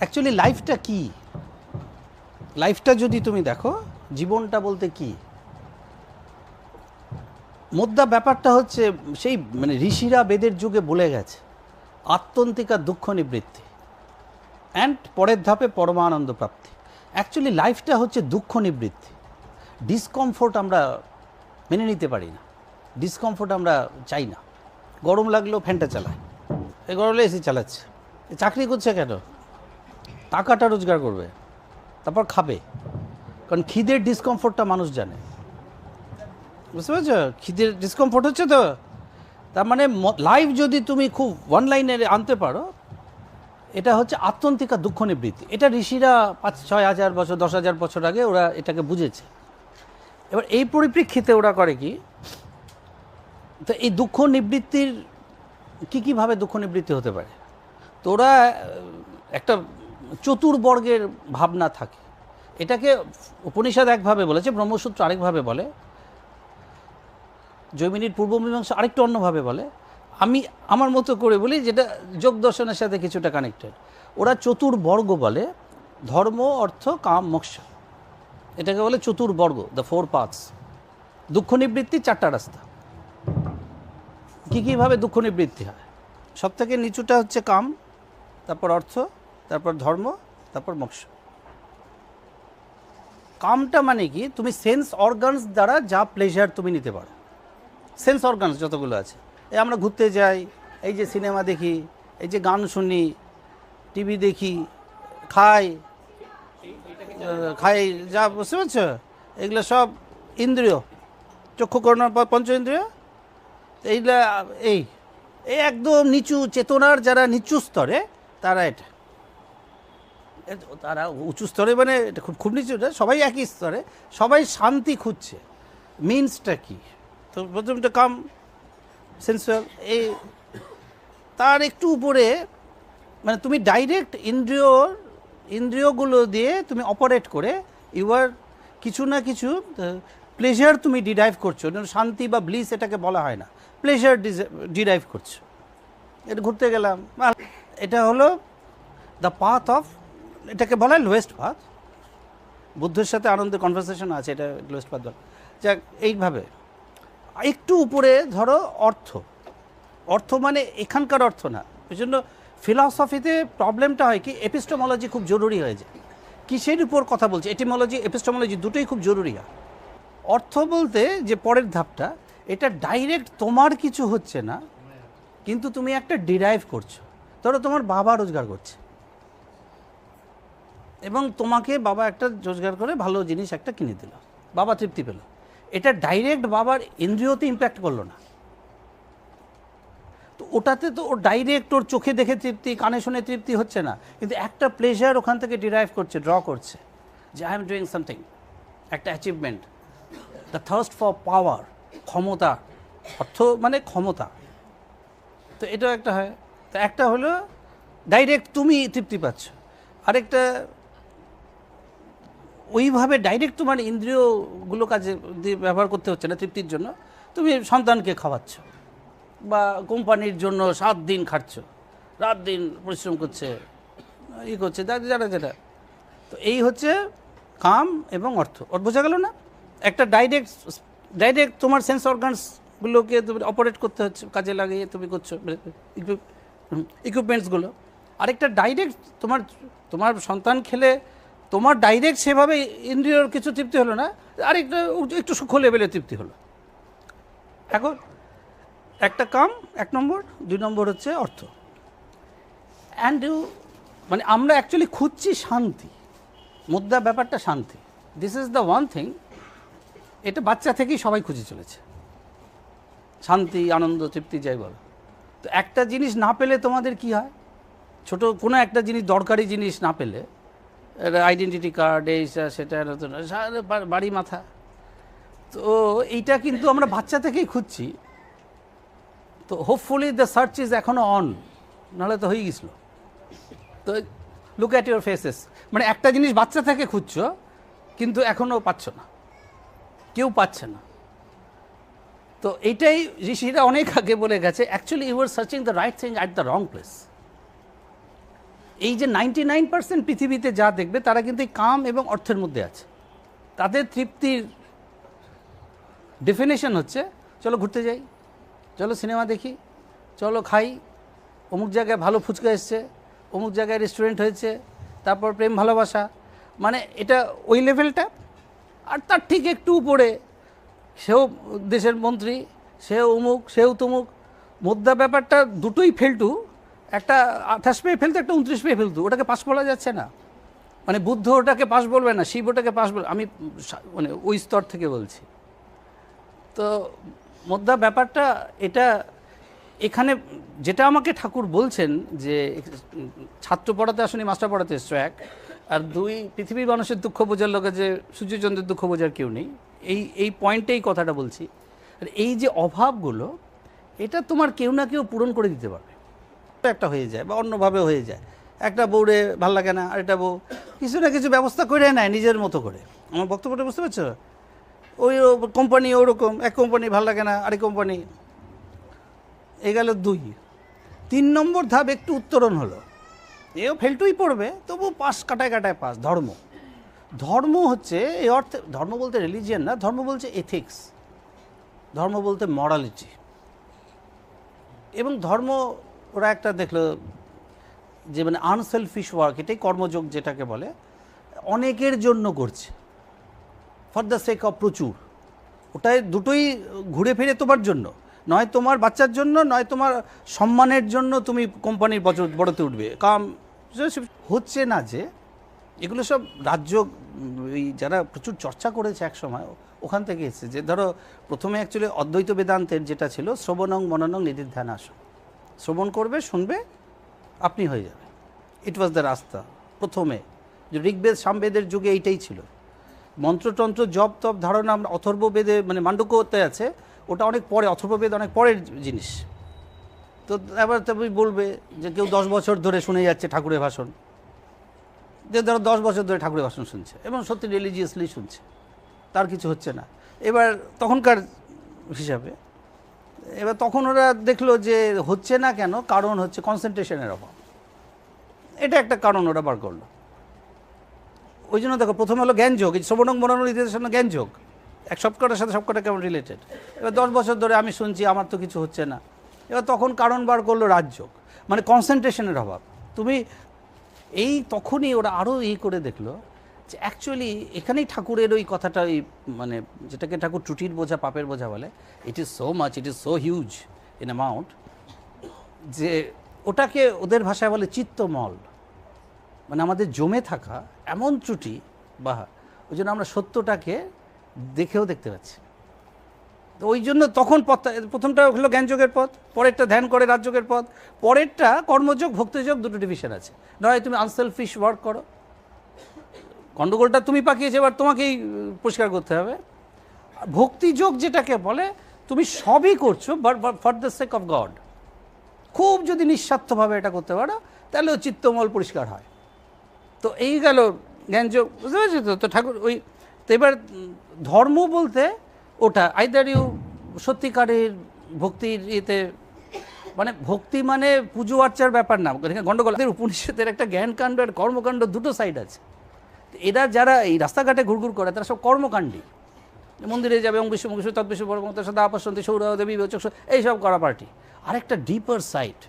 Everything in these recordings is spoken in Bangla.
অ্যাকচুয়ালি লাইফটা কি? লাইফটা যদি তুমি দেখো, জীবনটা বলতে কি? মোদ্দা ব্যাপারটা হচ্ছে, সেই মানে ঋষিরা বেদের যুগে বলে গেছে আত্যন্তিকা দুঃখ নিবৃত্তি অ্যান্ড পরের ধাপে পরমানন্দ প্রাপ্তি। অ্যাকচুয়ালি লাইফটা হচ্ছে দুঃখ নিবৃত্তি। ডিসকমফোর্ট আমরা মেনে নিতে পারি না। ডিসকমফোর্ট আমরা চাই না। গরম লাগলেও ফ্যানটা চালায় এই গরমে এসি চালাচ্ছে। চাকরি করছে কেন? টাকাটা রোজগার করবে, তারপর খাবে। কারণ খিদের ডিসকমফোর্টটা মানুষ জানে। বুঝতে পারছ? খিদের ডিসকমফোর্ট হচ্ছে তো। তার মানে লাইফ যদি তুমি খুব ওয়ান লাইনে আনতে পারো, এটা হচ্ছে আত্যন্তিকা দুঃখ নিবৃত্তি। এটা ঋষিরা পাঁচ, ছয় হাজার বছর, দশ হাজার বছর আগে ওরা এটাকে বুঝেছে। এবার এই পরিপ্রেক্ষিতে ওরা করে কি, তো এই দুঃখ নিবৃত্তির কী কীভাবে দুঃখ নিবৃত্তি হতে পারে? তো ওরা, একটা চতুর্বর্গের ভাবনা থাকে। এটাকে উপনিষদ একভাবে বলেছে, ব্রহ্মসূত্র আরেকভাবে বলে, জৈমিনীর পূর্ব মীমাংসা আরেকটু অন্যভাবে বলে। আমি আমার মতো করে বলি যেটা যোগ দর্শনের সাথে কিছুটা কানেক্টেড ওরা চতুর্বর্গ বলে, ধর্ম, অর্থ, কাম, মোক্ষ। এটাকে বলে চতুর্বর্গ দ্য ফোর পার্টস দুঃখ নিবৃত্তি, চারটা রাস্তা। কী কীভাবে দুঃখ নিবৃত্তি হয়? সব থেকে নিচুটা হচ্ছে কাম, তারপর অর্থ তারপর ধর্ম, তারপর মোক্ষ। কামটা মানে কি? তুমি সেন্স অর্গানস দ্বারা যা প্লেজার তুমি নিতে পারো। সেন্স অর্গানস যতগুলো আছে। এই আমরা ঘুরতে যাই, এই যে সিনেমা দেখি, এই যে গান শুনি টিভি দেখি, খাই খাই, যা বুঝতে পারছ? এগুলো সব ইন্দ্রিয়। চক্ষু করোনার পর পঞ্চ ইন্দ্রিয়। এইগুলা, এই এই একদম নিচু চেতনার যারা নিচু স্তরে, তারা এটা। তারা উঁচু স্তরে মানে এটা খুব খুব নিচু সবাই একই স্তরে, সবাই শান্তি খুঁজছে। মিনসটা কি? তো প্রথম তো কাম সেন্সুয়াল এই তার একটু উপরে মানে তুমি ডাইরেক্ট ইন্দ্রিয়, ইন্দ্রিয়গুলো দিয়ে তুমি অপারেট করে ইউর কিছু না কিছু প্লেজার তুমি ডিরাইভ করছ। শান্তি বা ব্লিস এটাকে বলা হয় না প্লেজার ডিরাইভ করছ। এটা ঘুরতে গেলাম। এটা হলো দ্য পাথ অফ এটাকে বলা হয় লোয়েস্ট পাথ বুদ্ধের সাথে আনন্দের কনভারসেশন আছে, এটা লোয়েস্ট পাথ বলে। যাক, এইভাবে। একটু উপরে ধরো অর্থ। অর্থ মানে এখানকার অর্থ না। ওই জন্য ফিলসফিতে প্রবলেমটা হয় কি এপিস্টোমোলজি খুব জরুরি হয়ে যায়। কিসের উপর কথা বলছে? এটিমোলজি এপিস্টোমোলজি দুটোই খুব জরুরি হয়। অর্থ বলতে যে পরের ধাপটা, এটা ডাইরেক্ট তোমার কিছু হচ্ছে না, কিন্তু তুমি একটা ডিরাইভ করছ। ধরো তোমার বাবা রোজগার করছে। এবং তোমাকে বাবা একটা রোজগার করে ভালো জিনিস একটা কিনে দিল। বাবা তৃপ্তি পেল। এটা ডাইরেক্ট বাবার ইন্দ্রিয়তে ইম্প্যাক্ট করল না। তো ওটাতে তো ও ডাইরেক্ট ওর চোখে দেখে তৃপ্তি, কানে শুনে তৃপ্তি হচ্ছে না। কিন্তু একটা প্লেজার ওখান থেকে ডিরাইভ করছে ড্র করছে যে আই এম ডুইং সামথিং একটা achievement the thirst for power ক্ষমতা, অর্থ মানে ক্ষমতা। তো এটাও একটা হয়। তো একটা হলো ডাইরেক্ট তুমি তৃপ্তি পাচ্ছ। আরেকটা ওইভাবে ডাইরেক্ট তোমার ইন্দ্রিয়গুলো কাজে দিয়ে ব্যবহার করতে হচ্ছে না তৃপ্তির জন্য। তুমি সন্তানকে খাওয়াচ্ছ বা কোম্পানির জন্য সাত দিন খাচ্ছ রাত দিন পরিশ্রম করছে, ই করছে যারা যেটা তো এই হচ্ছে কাম এবং অর্থ। ওর বোঝা গেল না? একটা ডাইরেক্ট ডাইরেক্ট তোমার সেন্স অর্গানসগুলোকে তুমি অপারেট করতে হচ্ছে, কাজে লাগিয়ে তুমি করছ ইকুইপমেন্টসগুলো আরেকটা ডাইরেক্ট তোমার তোমার সন্তান খেলে তোমার ডাইরেক্ট সেভাবে ইন্দ্রিয়র কিছু তৃপ্তি হলো না একটু একটু সূক্ষ্ম লেভেলে তৃপ্তি হলো। এখন একটা কাম, এক নম্বর, দুই নম্বর হচ্ছে অর্থ। অ্যান্ড ইউ মানে আমরা অ্যাকচুয়ালি খুঁজছি শান্তি। মুদ্রা ব্যাপারটা শান্তি। This is the one thing এটা বাচ্চা থেকেই সবাই খুঁজে চলেছে। শান্তি, আনন্দ, তৃপ্তি, যাই বলো। তো একটা জিনিস না পেলে তোমাদের কি হয়? ছোট কোনো একটা জিনিস দরকারি জিনিস না পেলে আইডেন্টিটি কার্ড এইটা সেটা নতুন বাড়ি, মাথা। তো এইটা কিন্তু আমরা বাচ্চা থেকেই খুঁজছি। তো হোপফুলি দ্য সার্চ ইজ এখনও অন নাহলে তো হয়ে গেছিল। তো লুক অ্যাট ইউর ফেসেস মানে একটা জিনিস বাচ্চা থেকে খুঁজছো, কিন্তু এখনও পাচ্ছ না। কেউ পাচ্ছে না। তো এইটাই ঋষিরা অনেক আগে বলে গেছে actually you are searching the right thing at the wrong place এই যে নাইনটি নাইন পার্সেন্ট পৃথিবীতে যা দেখবে, তারা কিন্তু এই কাম এবং অর্থের মধ্যে আছে। তাদের তৃপ্তির ডেফিনেশন হচ্ছে, চলো ঘুরতে যাই, চলো সিনেমা দেখি, চলো খাই, অমুক জায়গায় ভালো ফুচকা এসছে, অমুক জায়গায় রেস্টুরেন্ট হয়েছে, তারপর প্রেম ভালোবাসা মানে এটা ওই লেভেলটা আর তার ঠিক একটু উপরে, সেও দেশের মন্ত্রী, সেও অমুক, সেও তমুক, মোদ্দা ব্যাপারটা দুটোই ফেলটু একটা আঠাশ পেয়ে ফেলতো, একটা উনত্রিশ পেয়ে ফেলতো। ওটাকে পাশ বলা যাচ্ছে না। মানে বুদ্ধ ওটাকে পাশ বলবে না, শিব ওটাকে পাশ বলবে আমি মানে ওই স্তর থেকে বলছি। তো মোদ্দা ব্যাপারটা এটা এখানে যেটা আমাকে ঠাকুর বলছেন যে ছাত্র পড়াতে আসনি মাস্টার পড়াতে এসছো এক। আর দুই, পৃথিবীর মানুষের দুঃখ বোঝার লোকে যে সূর্যচন্দ্রের দুঃখ বোঝার কেউ নেই। এই এই পয়েন্টেই কথাটা বলছি। আর এই যে অভাবগুলো, এটা তোমার কেউ না কেউ পূরণ করে দিতে পারবে। একটা হয়ে যায় বা অন্যভাবে হয়ে যায়। একটা বউরে ভালো লাগে না, আরেকটা বউ কিছু না কিছু ব্যবস্থা করে নেয় নিজের মতো করে। আমার বক্তব্যটা বুঝতে পারছ? ওই কোম্পানি ওরকম, এক কোম্পানি ভালো লাগে না, আরেক কোম্পানি এ গেল দুই। তিন নম্বর ধাপ একটু উত্তরণ হলো। এও ফেলটুই পড়বে, তবু পাস কাটায় কাটায় পাস ধর্ম। ধর্ম হচ্ছে, এই অর্থে, ধর্ম বলতে রিলিজিয়ান না, ধর্ম বলছে এথিক্স ধর্ম বলতে মরালিটি এবং ধর্ম ওরা একটা দেখল যে মানে আনসেলফিশ ওয়ার্ক এটাই কর্মযোগ যেটাকে বলে, অনেকের জন্য করছে। ফর দ্য সেক অফ প্রচুর। ওটাই দুটোই ঘুরে ফিরে তোমার জন্য। নয় তোমার বাচ্চার জন্য, নয় তোমার সম্মানের জন্য তুমি কোম্পানির বড়- বড়তে উঠবে। কাম, হচ্ছে না যে এগুলো সব রাজ্য ওই যারা প্রচুর চর্চা করেছে এক সময়, ওখান থেকে এসেছে। যে ধরো, প্রথমে অ্যাকচুয়ালি অদ্বৈত বেদান্তের যেটা ছিল, শ্রবণং মননং নিধিধ্যান আসন শ্রবণ করবে, শুনবে, আপনি হয়ে যাবে। ইট ওয়াজ দ্য রাস্তা প্রথমে। যে ঋগ্বেদ, সামবেদের যুগে এইটাই ছিল। মন্ত্রতন্ত্র, জপ তপ, ধারণা, অথর্ববেদে মানে মান্ডুক্যতে আছে, ওটা অনেক পরে, অথর্ববেদ অনেক পরের জিনিস। তো এবার তুমি বলবে যে কেউ দশ বছর ধরে শুনে যাচ্ছে ঠাকুরের ভাষণ। যে ধরো দশ বছর ধরে ঠাকুরের ভাষণ শুনছে, এবং সত্যি রিলিজিয়াসলি শুনছে। তার কিছু হচ্ছে না। এবার তখনকার হিসাবে এবার তখন ওরা দেখল যে হচ্ছে না কেন, কারণ হচ্ছে কনসেন্ট্রেশনের অভাব। এটা একটা কারণ ওরা বার করল। ওই জন্য দেখো, প্রথমে হলো জ্ঞান যোগ, এই শ্রবণং মনন ইতিহাসের সঙ্গে জ্ঞান যোগ, এক সবকটার সাথে সবকটা কেমন রিলেটেড এবার দশ বছর ধরে আমি শুনছি, আমার তো কিছু হচ্ছে না। এবার তখন কারণ বার করল রাজযোগ মানে কনসেন্ট্রেশনের অভাব। তুমি এই তখনই ওরা আরও এই করে দেখল যে অ্যাকচুয়ালি এখানেই ঠাকুরের ওই কথাটা, ওই মানে যেটাকে ঠাকুর ত্রুটির বোঝা, পাপের বোঝা বলে it is so much it is so huge in amount যে ওটাকে ওদের ভাষায় বলে চিত্তমল। মানে আমাদের জমে থাকা এমন ত্রুটি বা ওই জন্য আমরা সত্যটাকে দেখেও দেখতে পাচ্ছি। তো ওই জন্য তখন পথটা প্রথমটা হলো জ্ঞানযোগের পথ, পরেরটা ধ্যান করে রাজযোগের পথ, পরেরটা কর্মযোগ, ভক্তিযোগ দুটো ডিভিশন আছে। নয়, তুমি আনসেলফিশ ওয়ার্ক করো। গণ্ডগোলটা তুমি পাকিয়েছো, এবার তোমাকেই পরিষ্কার করতে হবে। ভক্তিযোগ যেটাকে বলে, তুমি সবই করছ for the sake of God খুব যদি নিঃস্বার্থভাবে এটা করতে পারো তাহলে চিত্তমল পরিষ্কার হয়। তো এই গেল জ্ঞানযোগ, বুঝতে পেরেছি তো? তো ঠাকুর, ওই, তো এবার ধর্ম বলতে ওটা আইদার ইউ সত্যিকারের ভক্তির ইয়েতে মানে ভক্তি মানে পুজো আর্চার ব্যাপার না। গণ্ডগোল উপনিষদের একটা জ্ঞানকাণ্ড আর কর্মকাণ্ড দুটো সাইড আছে। এরা যারা এই রাস্তাঘাটে ঘুরঘুর করে, তারা সব কর্মকাণ্ডী মন্দিরে যাবে অং বিশ্ব বিশ্ব তৎবিশ্ব পরমত সদা আপসন্তী, সৌর, দেবী চক্ষ, এইসব করা পার্টি। আরেকটা ডিপার সাইট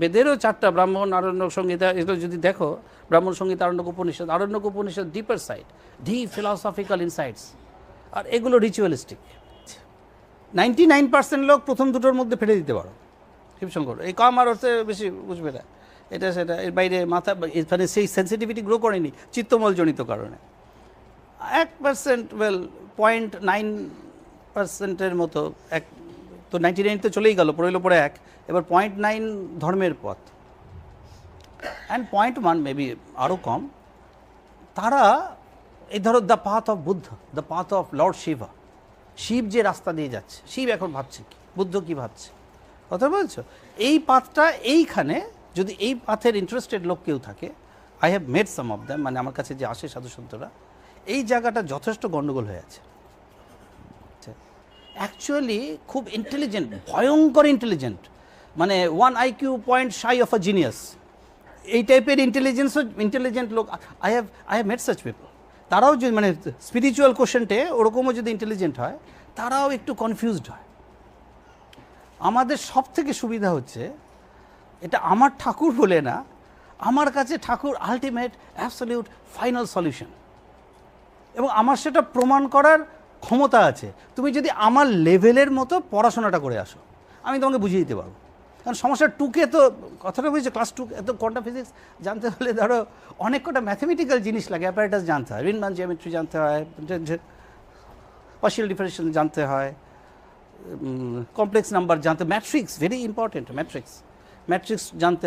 বেদেরও চারটা ব্রাহ্মণ আরণ্য সংহিতা এগুলো যদি দেখো, Brahmana Samhita Aranyaka, Upanishad Aranyaka, Upanishad deeper sight the philosophical insights আর এগুলো রিচুয়ালিস্টিক নাইনটি নাইন পার্সেন্ট লোক প্রথম দুটোর মধ্যে ফেলে দিতে পারো। শিবশঙ্কর, এই কম আর অর্থে বেশি বুঝবে না। এটা সেটা, এর বাইরে মাথা মানে সেই সেন্সিটিভিটি গ্রো করেনি চিত্তমল জনিত কারণে। এক পার্সেন্ট ওয়েল পয়েন্ট নাইন পার্সেন্টের মতো, এক, তো নাইনটি নাইন তো চলেই গেল, পড়ে পরে এক, এবার পয়েন্ট নাইন ধর্মের পথ। অ্যান্ড পয়েন্ট ওয়ান মেবি আরও কম। তারা, এই ধরো the path of Buddha the path of lord Shiva Shiva যে রাস্তা দিয়ে যাচ্ছে, শিব এখন ভাবছে কি, বুদ্ধ কি ভাবছে? কথা বলছো? এই পাথটা এইখানে যদি এই পাথের ইন্টারেস্টেড লোক কেউ থাকে I have made some of them মানে আমার কাছে যে আসে সাধুসন্তরা এই জায়গাটা যথেষ্ট গণ্ডগোল হয়ে আছে। অ্যাকচুয়ালি খুব ইন্টেলিজেন্ট ভয়ঙ্কর ইন্টেলিজেন্ট মানে one IQ point shy of a genius এই টাইপের ইন্টেলিজেন্সও ইন্টেলিজেন্ট লোক I have I have made such people তারাও যদি মানে স্পিরিচুয়াল কোশ্চেনটে ওরকমও যদি ইন্টেলিজেন্ট হয়, তারাও একটু কনফিউজড হয়। আমাদের সব থেকে সুবিধা হচ্ছে এটা আমার ঠাকুর বলে না, আমার কাছে ঠাকুর আলটিমেট অ্যাবসলিউট ফাইনাল সলিউশন এবং আমার সেটা প্রমাণ করার ক্ষমতা আছে। তুমি যদি আমার লেভেলের মতো পড়াশোনাটা করে আসো, আমি তোমাকে বুঝিয়ে দিতে পারব। কারণ সমস্যা টুকে তো, কথাটা বুঝছে? ক্লাস টু এত কোয়ান্টাম ফিজিক্স জানতে হলে ধরো অনেক কটা ম্যাথমেটিক্যাল জিনিস লাগে। অ্যাপারেটাস জানতে হয় রিনমান জিওমেট্রি জানতে হয় পার্শিয়াল ডিফারেন্সিয়েশন জানতে হয় কমপ্লেক্স নাম্বার জানতে matrix very important matrix matrix জানতে